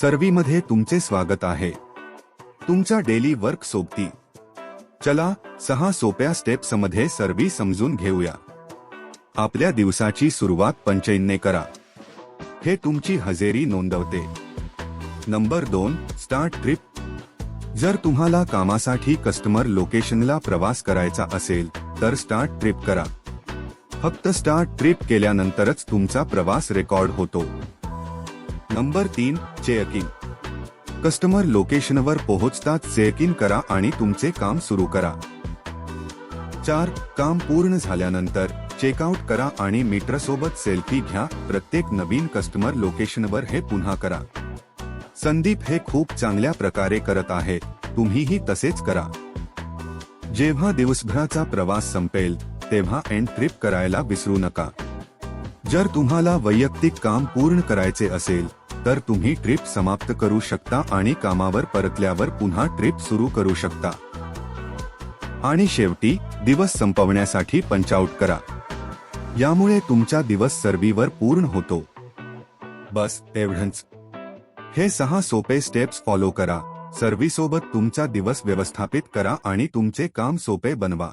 सर्वीमध्ये तुमचे स्वागत आहे. तुमच्या डेली वर्क सोबती. चला सहा सोप्या स्टेप्समध्ये सर्वी समजून घेऊया. आपल्या दिवसाची सुरुवात पंचईनने करा. हे तुमची हजेरी नोंदवते. नंबर दोन स्टार्ट ट्रिप. जर तुम्हाला कामासाठी कस्टमर लोकेशनला प्रवास करायचा असेल तर स्टार्ट ट्रिप करा. फक्त स्टार्ट ट्रिप केल्यानंतरच तुमचा प्रवास रेकॉर्ड होतो. नंबर तीन चेक इन कस्टमर लोकेशनवर पोहोचताच चेक इन करा आणि तुमचे काम सुरू करा. चार काम पूर्ण झाल्यानंतर चेकआउट करा आणि मित्रासोबत सेल्फी घ्या. प्रत्येक नवीन कस्टमर लोकेशनवर हे पुन्हा करा. संदीप हे खूप चांगल्या प्रकारे करत आहे. तुम्हीही तसेच करा. जेव्हा दिवसभराचा प्रवास संपेल तेव्हा एंड ट्रिप करायला विसरू नका. जर तुम्हाला वैयक्तिक काम पूर्ण करायचे असेल तर तुम्ही ट्रिप समाप्त करू शकता आणि कामावर परतल्यावर पुन्हा ट्रिप सुरू करू शकता. आणि शेवटी दिवस संपवण्यासाठी पंचआउट करा. यामुळे तुमचा दिवस सर्वीवर पूर्ण होतो. बस एवढंच. हे सहा सोपे स्टेप्स फॉलो करा. सर्व्हीसोबत तुमचा दिवस व्यवस्थापित करा आणि तुमचे काम सोपे बनवा.